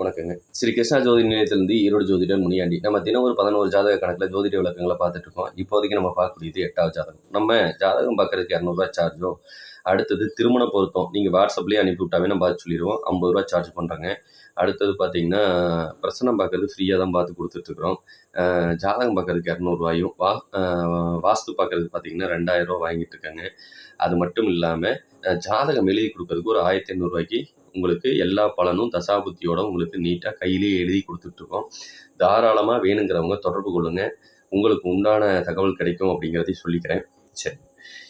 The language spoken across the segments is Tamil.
வணக்கங்க. ஸ்ரீ கிருஷ்ணா ஜோதி நிலையத்திலிருந்து ஈரோடு ஜோதிடர் முனியாண்டி. நம்ம தினம் ஒரு பதினோரு ஜாதக கணக்கில் ஜோதிட விளக்கங்களை பார்த்துட்டு இருக்கோம் இப்போதைக்கு நம்ம பார்க்கக்கூடியது எட்டாவது ஜாதகம். நம்ம ஜாதகம் பார்க்கறதுக்கு இரநூறுவா சார்ஜும் அடுத்தது திருமண பொருத்தம். நீங்கள் வாட்ஸ்அப்லேயே அனுப்பி விட்டாவே நம்ம பார்த்து சொல்லிடுவோம். ஐம்பது ரூபா சார்ஜ் பண்ணுறாங்க அடுத்தது பார்த்தீங்கன்னா பிரசனம் பார்க்கறது ஃப்ரீயாக தான் பார்த்து கொடுத்துட்ருக்குறோம். ஜாதகம் பார்க்கறதுக்கு இரநூறுவாயும் வா வாஸ்து பார்க்கறதுக்கு பார்த்தீங்கன்னா ரெண்டாயிரம் ரூபா வாங்கிட்டு இருக்காங்க அது மட்டும் இல்லாமல் ஜாதகம் எழுதி கொடுக்கறதுக்கு ஒரு ஆயிரத்தி ஐநூறுரூவாய்க்கு உங்களுக்கு எல்லா பலனும் தசாபுத்தியோட உங்களுக்கு நீட்டாக கையிலேயே எழுதி கொடுத்துட்ருக்கோம். தாராளமாக வேணுங்கிறவங்க தொடர்பு கொள்ளுங்க. உங்களுக்கு உண்டான தகவல் கிடைக்கும் அப்படிங்கிறதையும் சொல்லிக்கிறேன். சரி.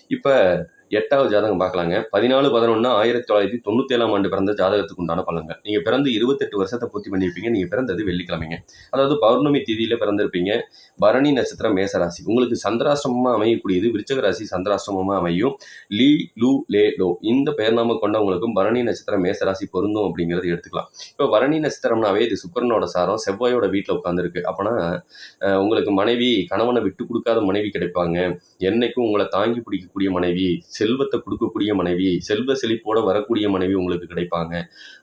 இப்போ எட்டாவது ஜாதகம் பார்க்கலாங்க. பதினாலு பதினொன்னா ஆயிரத்தி தொள்ளாயிரத்தி தொண்ணூத்தேழாம் ஆண்டு பிறந்த ஜாதகத்துக்கு உண்டான பலன்கள். நீங்கள் பிறந்து இருபத்தெட்டு வருஷத்தை பூர்த்தி பண்ணியிருப்பீங்க. நீங்கள் பிறந்தது வெள்ளிக்கிழமைங்க. அதாவது பௌர்ணமி தேதியில் பிறந்திருப்பீங்க. பரணி நட்சத்திரம் மேசராசி. உங்களுக்கு சந்திராசிரமமாக அமையக்கூடியது விருச்சக ராசி சந்திராசிரமமாக அமையும். லீ லூ லே லோ. இந்த பெயர்நாம கொண்டவங்களுக்கும் பரணி நட்சத்திரம் மேசராசி பொருந்தும் அப்படிங்கிறது எடுத்துக்கலாம். இப்போ பரணி நட்சத்திரம்னாவே இது சுக்கரனோட சாரம் செவ்வாயோட வீட்டில் உட்காந்துருக்கு அப்போனா உங்களுக்கு மனைவி கணவனை விட்டு கொடுக்காத மனைவி கிடைப்பாங்க. என்னைக்கும் உங்களை தாங்கி பிடிக்கக்கூடிய மனைவி செல்வத்தை கொடுக்கக்கூடிய மனைவி செல்வ செழிப்போட வரக்கூடிய மனைவி உங்களுக்கு கிடைப்பாங்க.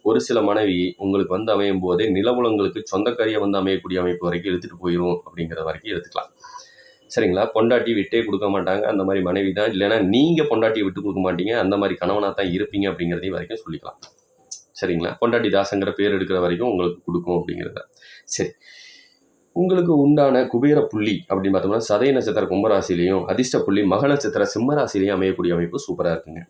ஒரு சில மனைவி உங்களுக்கு வந்து அமையும் போதே நிலவுலங்களுக்கு சொந்தக்காரியை வந்து அமையக்கூடிய அமைப்பு வரைக்கும் எடுத்துகிட்டு போயிடும் அப்படிங்கிற வரைக்கும் எடுத்துக்கலாம். சரிங்களா? பொண்டாட்டி விட்டே கொடுக்க மாட்டாங்க. அந்த மாதிரி மனைவி தான். இல்லைன்னா நீங்கள் பொண்டாட்டியை விட்டு கொடுக்க மாட்டீங்க. அந்த மாதிரி கணவனாக தான் இருப்பீங்க அப்படிங்கிறதையும் வரைக்கும் சொல்லிக்கலாம். சரிங்களா? பொண்டாட்டி தாசங்கிற பேர் எடுக்கிற வரைக்கும் உங்களுக்கு கொடுக்கும் அப்படிங்கிறத. சரி. உங்களுக்கு உண்டான குபேர புள்ளி அப்படின்னு பார்த்தோம்னா சதய நட்சத்திர கும்பராசிலையும் அதிர்ஷ்ட புள்ளி மக நட்சத்திர சிம்மராசிலையும் அமையக்கூடிய அமைப்பு சூப்பராக இருக்குங்க.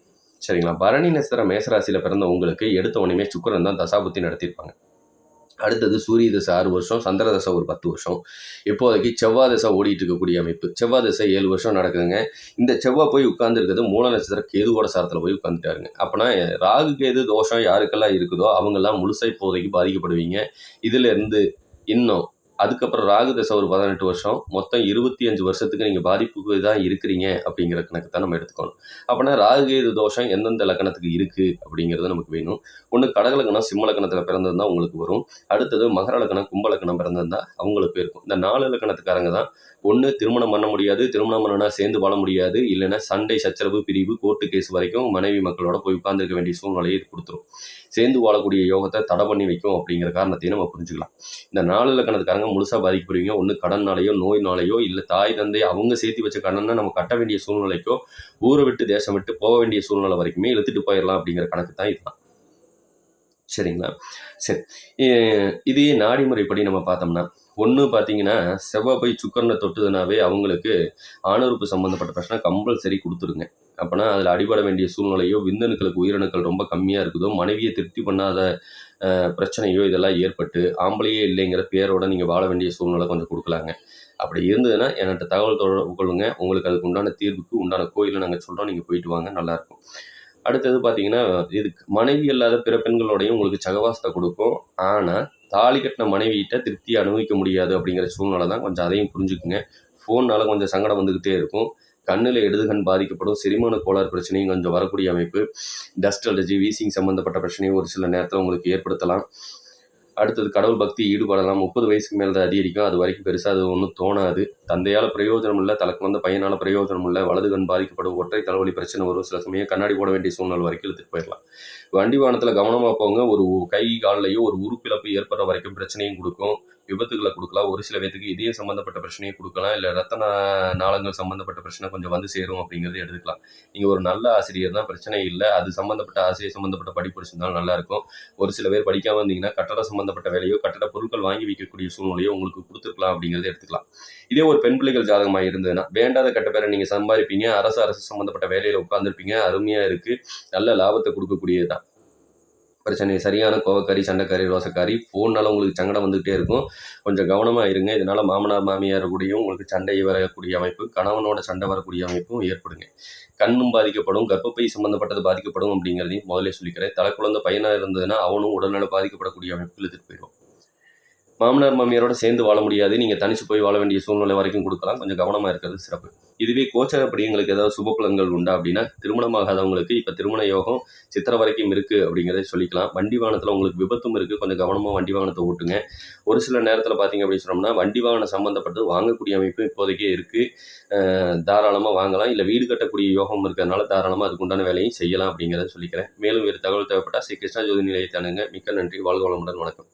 சரிங்களா? பரணி நட்சத்திர மேசராசியில் பிறந்த உங்களுக்கு எடுத்த உடனே சுக்கரன் தான் தசாபுத்தி நடத்தியிருப்பாங்க. அடுத்தது சூரிய தசை ஆறு வருஷம் சந்திர தசை ஒரு பத்து வருஷம். இப்போதைக்கு செவ்வாய் தசை ஓடிட்டு இருக்கக்கூடிய அமைப்பு. செவ்வாய் தசை ஏழு வருஷம் நடக்குதுங்க. இந்த செவ்வாய் போய் உட்கார்ந்துருக்கிறது மூல நட்சத்திர கேதுவோட சாரத்தில் போய் உட்காந்துட்டாருங்க அப்போனா ராகு கேது தோஷம் யாருக்கெல்லாம் இருக்குதோ அவங்கெல்லாம் முழுசாக இப்போதைக்கு பாதிக்கப்படுவீங்க. இதுலேருந்து இன்னும் அதுக்கப்புறம் ராகு தசை ஒரு பதினெட்டு வருஷம். மொத்தம் இருபத்தி அஞ்சு வருஷத்துக்கு நீங்கள் பாதிப்புக்கு தான் இருக்கிறீங்க அப்படிங்கிற கணக்கு தான் நம்ம எடுத்துக்கணும். அப்படின்னா ராகு கேது தோஷம் எந்தெந்த லக்கணத்துக்கு இருக்குது அப்படிங்கிறது நமக்கு வேணும். ஒன்று கடகலக்கணம் சிம்ம லக்கணத்தில் பிறந்திருந்தா உங்களுக்கு வரும். அடுத்தது மகர லக்கணம் கும்ப லக்கணம் பிறந்திருந்தா அவங்களுக்கு இருக்கும். இந்த நாலு லக்கணத்துக்காரங்க தான். ஒன்று திருமணம் பண்ண முடியாது. திருமணம் பண்ணனா சேர்ந்து வாழ முடியாது. இல்லைன்னா சண்டை சச்சரவு பிரிவு கோர்ட்டு கேஸ் வரைக்கும் மனைவி மக்களோட போய் உட்கார்ந்துருக்க வேண்டிய சூழ்நிலையை கொடுத்துரும். சேர்ந்து வாழக்கூடிய யோகத்தை தடை பண்ணி வைக்கும் அப்படிங்கிற காரணத்தையும் நம்ம புரிஞ்சுக்கலாம். இந்த நாலு லக்கணத்துக்காரங்க முழுசாக பாதிக்கப்படுவீங்க. ஒன்று கடன்னாலேயோ நோயினாலேயோ இல்லை தாய் தந்தை அவங்க சேர்த்து வச்ச கடனை நம்ம கட்ட வேண்டிய சூழ்நிலைக்கோ ஊரை விட்டு தேசம் விட்டு போக வேண்டிய சூழ்நிலை வரைக்குமே இழுத்துட்டு போயிடலாம் அப்படிங்கிற கணக்கு தான் இதுதான் சரிங்களா? சரி. இதே நாடி முறைப்படி நம்ம பார்த்தோம்னா ஒன்று பார்த்தீங்கன்னா செவ்வாய் போய் சுக்கரனை தொட்டுதுனாவே அவங்களுக்கு ஆணுறுப்பு சம்மந்தப்பட்ட பிரச்சனை கம்பல்சரி கொடுத்துருங்க. அப்போனா அதில் அடிபட வேண்டிய சூழ்நிலையோ விந்தணுக்களுக்கு உயிரணுக்கள் ரொம்ப கம்மியாக இருக்குதோ மனைவியை திருப்தி பண்ணாத பிரச்சனையோ இதெல்லாம் ஏற்பட்டு ஆம்பளையே இல்லைங்கிற பேரோட நீங்கள் வாழ வேண்டிய சூழ்நிலை கொஞ்சம் கொடுக்கலாங்க. அப்படி இருந்ததுன்னா என்கிட்ட தகவல் தொடர்பு கொள்ளுங்க. உங்களுக்கு அதுக்கு உண்டான தீர்வுக்கு உண்டான கோயிலை நாங்கள் சொல்கிறோம் நீங்கள் போயிட்டு வாங்க. நல்லாயிருக்கும். அடுத்தது பார்த்தீங்கன்னா இதுக்கு மனைவி இல்லாத பிற பெண்களோடையும் உங்களுக்கு சகவாசத்தை கொடுக்கும். ஆனால் தாலி கட்டின மனைவிகிட்ட திருப்தியை அனுபவிக்க முடியாது அப்படிங்கிற சூழ்நிலை தான் கொஞ்சம் அதையும் புரிஞ்சுக்குங்க. ஃபோன்னால் கொஞ்சம் சங்கடம் வந்துக்கிட்டே இருக்கும். கண்ணில் இடதுகண் பாதிக்கப்படும். செரிமான கோளாறு பிரச்சனையும் கொஞ்சம் வரக்கூடிய அமைப்பு. டஸ்ட் அலர்ஜி வீசிங் சம்மந்தப்பட்ட பிரச்சனையும் ஒரு சில நேரத்தில் உங்களுக்கு ஏற்படுத்தலாம். அடுத்தது கடவுள் பக்தி ஈடுபடலாம் முப்பது வயசுக்கு மேலே தான் அதிகரிக்கும். அது வரைக்கும் பெருசாக அது ஒன்றும் தோணாது. தந்தையால் பிரயோஜனம் இல்லை தனக்கு வந்த பையனால் பிரயோஜனம் இல்லை வலது கண் பாதிக்கப்படும் ஒற்றை தலைவலி பிரச்சனை வரும். சில சமயம் கண்ணாடி போட வேண்டிய சூழ்நிலை வரைக்கும் எடுத்துகிட்டு போயிடலாம். வண்டி வாகனத்தில் கவனமாக போங்க. ஒரு கை கால்லையோ ஒரு உறுப்பிழப்பு ஏற்படுற வரைக்கும் பிரச்சனையும் கொடுக்கும். விபத்துகளை கொடுக்கலாம். ஒரு சில பேத்துக்கு இதய சம்மந்தப்பட்ட பிரச்சனையை கொடுக்கலாம். இல்லை ரத்த நாளங்கள் சம்மந்தப்பட்ட பிரச்சனை கொஞ்சம் வந்து சேரும் அப்படிங்கிறது எடுத்துக்கலாம். நீங்கள் ஒரு நல்ல ஆசிரியர் தான் பிரச்சனை இல்லை. அது சம்மந்தப்பட்ட ஆசிரியர் சம்மந்தப்பட்ட படிப்பு படிச்சிருந்தாலும் நல்லா இருக்கும். ஒரு சில பேர் படிக்காமல் இருந்தீங்கன்னா கட்டட சம்மந்தப்பட்ட வேலையோ கட்டட பொருட்கள் வாங்கி வைக்கக்கூடிய சூழ்நிலையோ உங்களுக்கு கொடுத்துருக்கலாம் அப்படிங்கிறத எடுத்துக்கலாம். இதே ஒரு பெண் பிள்ளைகள் ஜாதகமாக இருந்ததுன்னா வேண்டாத கட்ட பேரை நீங்கள் சம்பாதிப்பீங்க. அரசு அரசு சம்மந்தப்பட்ட வேலையில் உட்காந்துருப்பீங்க அருமையாக இருக்குது நல்ல லாபத்தை கொடுக்கக்கூடியது தான் பிரச்சனை சரியான கோவக்காரி சண்டைக்காரி ரோசக்காரி ஃபோன்னால உங்களுக்கு சங்கடம் வந்துகிட்டே இருக்கும். கொஞ்சம் கவனமாக இருங்க. இதனால் மாமனார் மாமியார் கூடயும் உங்களுக்கு சண்டை வரக்கூடிய அமைப்பு கணவனோட சண்டை வரக்கூடிய அமைப்பும் ஏற்படுங்க. கண்ணும் பாதிக்கப்படும் கர்ப்பப்பை சம்மந்தப்பட்டது பாதிக்கப்படும் அப்படிங்கிறதையும் முதலே சொல்லிக்கிறேன். தலை குழந்தை பையனாக இருந்ததுன்னா அவனும் உடல்நல பாதிக்கப்படக்கூடிய அமைப்பு இழுத்துட்டு போயிடும். மாமனார் மாமியாரோட சேர்ந்து வாழ முடியாது. நீங்கள் தனிச்சு போய் வாழ வேண்டிய சூழ்நிலை வரைக்கும் கொடுக்கலாம். கொஞ்சம் கவனமாக இருக்கிறது சிறப்பு. இதுவே கோச்சாரப்படி எங்களுக்கு ஏதாவது சுப பலன்கள் உண்டா அப்படின்னா திருமணமாகாதவங்களுக்கு இப்போ திருமண யோகம் சித்திரை வரைக்கும் இருக்குது அப்படிங்கிறத சொல்லிக்கலாம். வண்டி வாகனத்தில் உங்களுக்கு விபத்தும் இருக்குது கொஞ்சம் கவனமாக வண்டி வாகனத்தை ஓட்டுங்க. ஒரு சில நேரத்தில் பார்த்தீங்க அப்படின்னு சொன்னோம்னா வண்டி வாகனம் சம்மந்தப்பட்டது வாங்கக்கூடிய அமைப்பு இப்போதைக்கே இருக்குது தாராளமாக வாங்கலாம். இல்லை வீடு கட்டக்கூடிய யோகம் இருக்கிறதுனால தாராளமாக அதுக்குண்டான வேலையும் செய்யலாம் அப்படிங்கிறத சொல்லிக்கிறேன். மேலும் வேறு தகவல் தேவைப்பட்டால் ஸ்ரீ கிருஷ்ணா ஜோதி நிலையத்தை அணுங்க மிக்க நன்றி. வாழ்க வளமுடன். வணக்கம்.